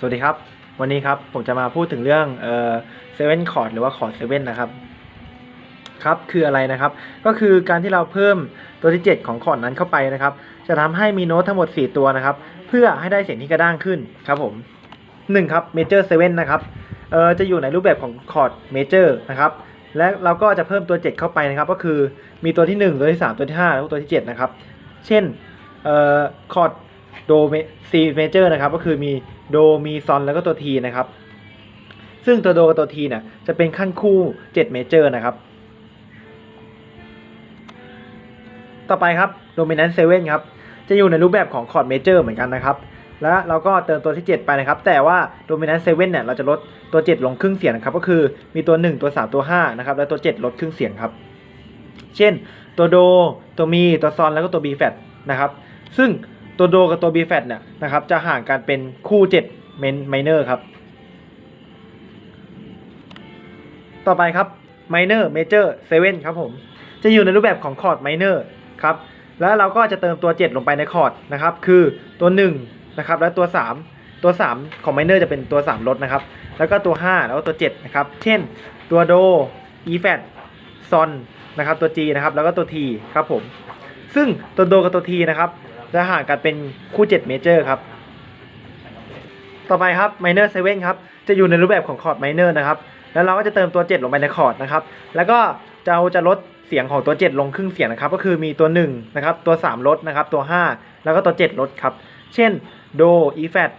สวัสดีครับ วันนี้ครับผมจะมาพูดถึงเรื่องเซเว่นคอร์ดหรือว่าคอร์ดเซเว่นนะครับครับคืออะไรนะครับ ก็คือการที่เราเพิ่มตัวที่ 7 ของคอร์ดนั้นเข้าไปนะครับ จะทำให้มีโน้ตทั้งหมด 4 ตัวนะครับ เพื่อให้ได้เสียงที่กระด้างขึ้นครับผม1ครับเมเจอร์เซเว่นนะครับเออจะอยู่ในรูปแบบของคอร์ดเมเจอร์นะครับและเราก็จะเพิ่มตัว 7 เข้าไปนะครับ ก็คือมีตัวที่ 1 ตัวที่ 3 ตัวที่5แล้วตัวที่ 7 นะครับ เช่นเอ่อคอร์ด โดซีเมเจอร์นะครับก็คือมีโดมีซอนแล้วก็ตัวทีนะครับ ซึ่งตัวโดกับตัวทีเนี่ยจะเป็นขั้นคู่7เมเจอร์นะครับ ต่อไปครับ Dominant 7ครับจะอยู่ในรูปแบบของคอร์ดเมเจอร์เหมือนกันนะครับ และเราก็เติมตัวที่ 7 ไปนะครับ แต่ว่า Dominant 7เว่นเนี่ยเราจะลดตัว 7 ลงครึ่งเสียงนะครับ ก็คือมีตัว 1 ตัว 3 ตัว5นะครับและตัว 7 ลดครึ่งเสียงครับ เช่น ตัวโด ตัวมี ตัวซอนแล้วก็ตัว B flat นะครับ ซึ่ง ตัวโดกับตัว B flat เนี่ยนะครับจะห่างกันเป็นคู่7 main minor ครับ ต่อไปครับ minor major 7ครับผม จะอยู่ในรูปแบบของคอร์ด minor ครับแล้วเราก็จะเติมตัว 7 ลงไปในคอร์ดนะครับ คือตัว1นะครับและตัว 3 ตัว 3 ของ minor จะเป็นตัว 3ลดนะครับ แล้วก็ตัว 5 แล้วก็ตัว7นะครับ เช่นตัวโด e flat son นะครับตัว G นะครับแล้วก็ตัว T ครับผม ซึ่งตัวโดกับตัว T นะครับ จะห่างกันเป็นคู่7 major ครับ ต่อไปครับ minor 7ครับ จะอยู่ในรูปแบบของคอร์ด minor นะครับ แล้วเราก็จะเติมตัว 7 ลงไปในคอร์ดนะครับ แล้วก็จะเอาจะลดเสียงของตัว 7 ลงครึ่งเสียงนะครับ ก็คือมีตัว 1 นะครับ ตัว 3 ลดนะครับ ตัว 5 แล้วก็ตัว 7 ลดครับ เช่นโด e flat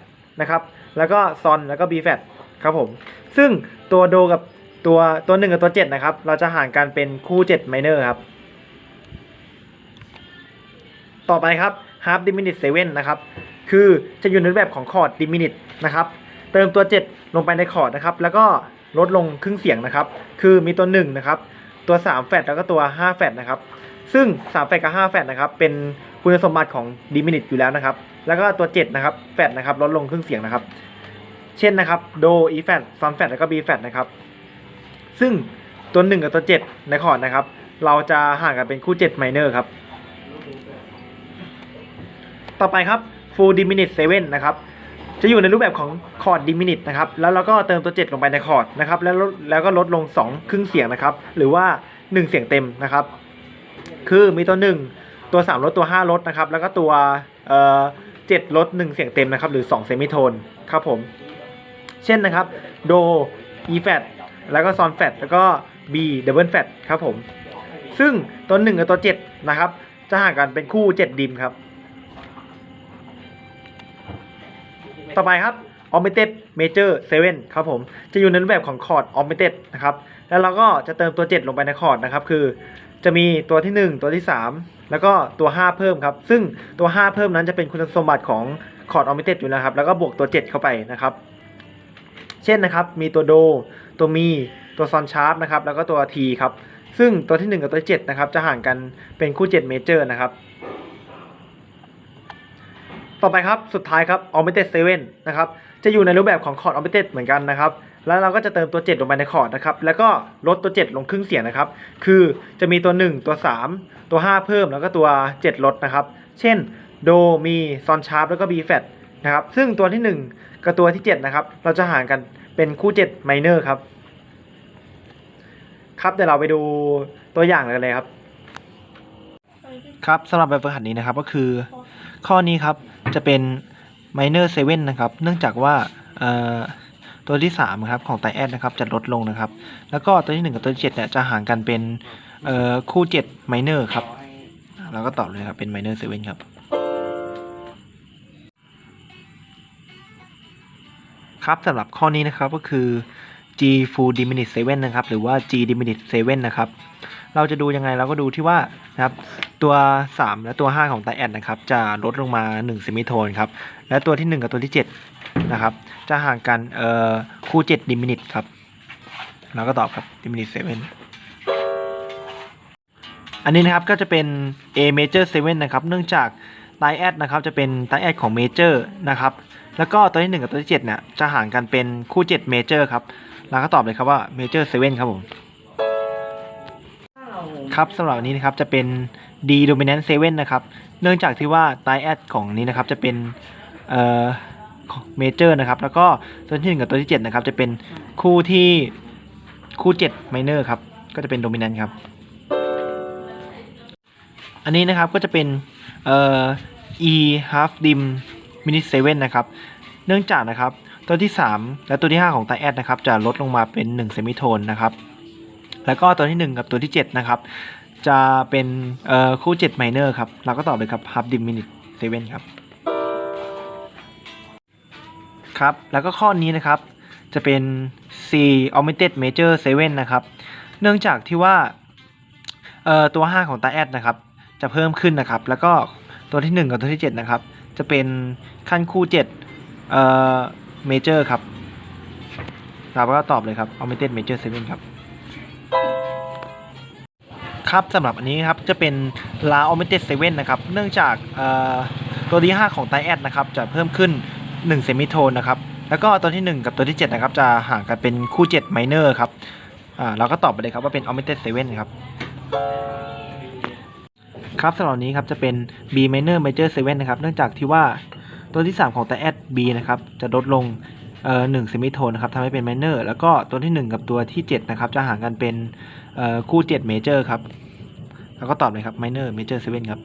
นะครับ แล้วก็ซอนแล้วก็ b flat ครับผม ซึ่งตัวโดกับตัวตัว1กับตัว 7 นะครับ เราจะห่างกันเป็นคู่7 minor ครับ ต่อไปครับ half diminished 7นะครับ คือจะอยู่ในแบบของคอร์ด diminished นะครับ เติมตัว 7 ลงไปในคอร์ดนะครับ แล้วก็ลดลงครึ่งเสียงนะครับ คือมีตัว1นะครับ ตัว3แฟตแล้วก็ตัว5แฟตนะครับ ซึ่ง3แฟตกับ5แฟตนะครับ เป็นคุณสมบัติของ diminished อยู่แล้วนะครับ แล้วก็ตัว7นะครับ แฟตนะครับ ลดลงครึ่งเสียงนะครับ เช่นนะครับโด e flat ซอนแฟตแล้วก็ b flat นะครับ ซึ่งตัว 1 กับตัว 7 ในคอร์ดนะครับ เราจะห่างกันเป็นคู่7 minor ครับ ต่อไปครับ full diminished 7นะครับจะอยู่ในรูปแบบของคอร์ด diminished นะครับแล้วเราก็เติมตัว 7 ลงไปในคอร์ดนะครับแล้วแล้วก็ลดลง 2 ครึ่งเสียงนะครับ หรือว่า 1 เสียงเต็มนะครับ คือมีตัว 1 ตัว 3 ลดตัว 5 ลดนะครับ แล้วก็ตัวเอ่อ7ลด 1 เสียงเต็มนะครับ หรือ 2 เซมิโทนครับผม เช่นนะครับโด e flat แล้วก็ซอนแฟตแล้วก็ b double flat ครับผม ซึ่งตัว 1 กับตัว 7 นะครับ จะห่างกันเป็นคู่ 7 ดิมครับ ต่อไปครับ omitted major 7 ครับผม จะอยู่ในรูปแบบของคอร์ด omitted นะครับ แล้วเราก็จะเติมตัว 7 ลงไปในคอร์ดนะครับ คือจะมีตัวที่ 1 ตัวที่ 3 แล้วก็ตัว 5 เพิ่มครับ ซึ่งตัว 5 เพิ่มนั้นจะเป็นคุณสมบัติของคอร์ด omitted อยู่แล้วครับ แล้วก็บวกตัว 7 เข้าไปนะครับ เช่นนะครับ มีตัวโด ตัวมี ตัวซอนชาร์ปนะครับ แล้วก็ตัว T ครับ ซึ่งตัวที่ 1 กับตัวที่7นะครับ จะห่างกันเป็นคู่7 major นะครับ ต่อไปครับสุดท้ายครับ omitted 7 นะครับ จะอยู่ในรูปแบบของคอร์ด omitted เหมือนกันนะครับ แล้วเราก็จะเติมตัว 7 ลงไปในคอร์ดนะครับ แล้วก็ลดตัว 7 ลงครึ่งเสียงนะครับ คือจะมีตัว 1 ตัว 3 ตัว 5 เพิ่มแล้วก็ตัว 7 ลดนะครับ เช่นโดมีซอนชาร์ปแล้วก็ B flat นะครับ ซึ่งตัวที่ 1 กับตัวที่ 7 นะครับ เราจะห่างกันเป็นคู่7 minor ครับ ครับเดี๋ยวเราไปดูตัวอย่างกันเลยครับ ครับสำหรับแบบฝึกหัดนี้นะครับก็คือ ข้อนี้ครับจะเป็น minor 7นะครับ เนื่องจากว่าตัวที่3ครับของไตแอดนะครับจะลดลงนะครับ แล้วก็ตัวที่ 1 กับตัวที่7เนี่ยจะห่างกันเป็นเอ่อคู่7 minor ครับเราก็ตอบเลยครับเป็น minor 7ครับ ครับสำหรับข้อนี้นะครับก็คือ G full diminished 7นะครับ หรือว่า G diminished 7นะครับ เราจะดูยังไงเราก็ดูที่ว่านะครับ ตัว 3 และตัว 5 ของไตแอดนะครับ จะลดลงมา 1เซมิโทนครับ และตัวที่ 1 กับตัวที่ 7 นะครับ จะห่างกันเอ่อคู่7ดิมินิตครับเราก็ตอบครับดิมินิต7อันนี้นะครับก็จะเป็น A major 7นะครับ เนื่องจากไตแอดนะครับจะเป็นไตแอดของ major นะครับ แล้วก็ตัวที่ 1 กับตัวที่7เนี่ยจะห่างกันเป็นคู่7 major ครับเราก็ตอบเลยครับว่า major 7ครับผม ครับสำหรับนี้นะครับจะเป็น D dominant 7 นะครับ เนื่องจากที่ว่า t i a d ของนี้นะครับจะเป็นเอ่อเมเจอร์นะครับ แล้วก็ตัวที่หนึ่งกับตัวที่เจ็ดนะครับ จะเป็นคู่ที่คู่เจ็ดไมเนอร์ครับ ก็จะเป็นโดมิ n น n t ครับ อันนี้นะครับก็จะเป็นเอ่อ e half dim minute 7นะครับ เนื่องจากนะครับ ตัวที่3และตัวที่5ของไตแอดนะครับ จะลดลงมาเป็น1เซมิโทนนะครับ แล้วก็ตัวที่ 1 กับตัวที่ 7 นะครับ จะเป็นเอ่อคู่7ไมเนอร์ครับ เราก็ตอบเลยครับ half dim minute 7ครับ ครับ แล้วก็ข้อนี้นะครับ จะเป็น C augmented major 7 นะครับ เนื่องจากที่ว่าเอ่อตัว 5 ของไตแอดนะครับ จะเพิ่มขึ้นนะครับ แล้วก็ตัวที่ 1 กับตัวที่ 7 นะครับ จะเป็นขั้นคู่ 7 เอ่อ major ครับเราก็ตอบเลยครับ augmented major 7 ครับ ครับสำหรับอันนี้ครับจะเป็น La Augmented 7นนะครับเนื่องจากตัวที่ 5 ของไตแอดนะครับจะเพิ่มขึ้น 1 เซมิโทนนะครับแล้วก็ตัวที่ 1 กับตัวที่ 7 นะครับ จะห่างกันเป็นคู่7 minor ครับเราก็ตอบไปเลยครับว่าเป็น Augmented 7ครับครับสำหรับนี้ครับจะเป็น B minor major 7นะครับเนื่องจากที่ว่าตัวที่ 3 ของไตแอด B นะครับจะลดลงเอ่อ1เซมิโทนนะครับทำให้เป็น minor แล้วก็ตัวที่ 1 กับตัวที่ 7 นะครับ จะห่างกันเป็น คู่เจ็ดเมเจอร์ครับ แล้วก็ตอบเลยครับไมเนอร์เมเจอร์เซเว่นครับ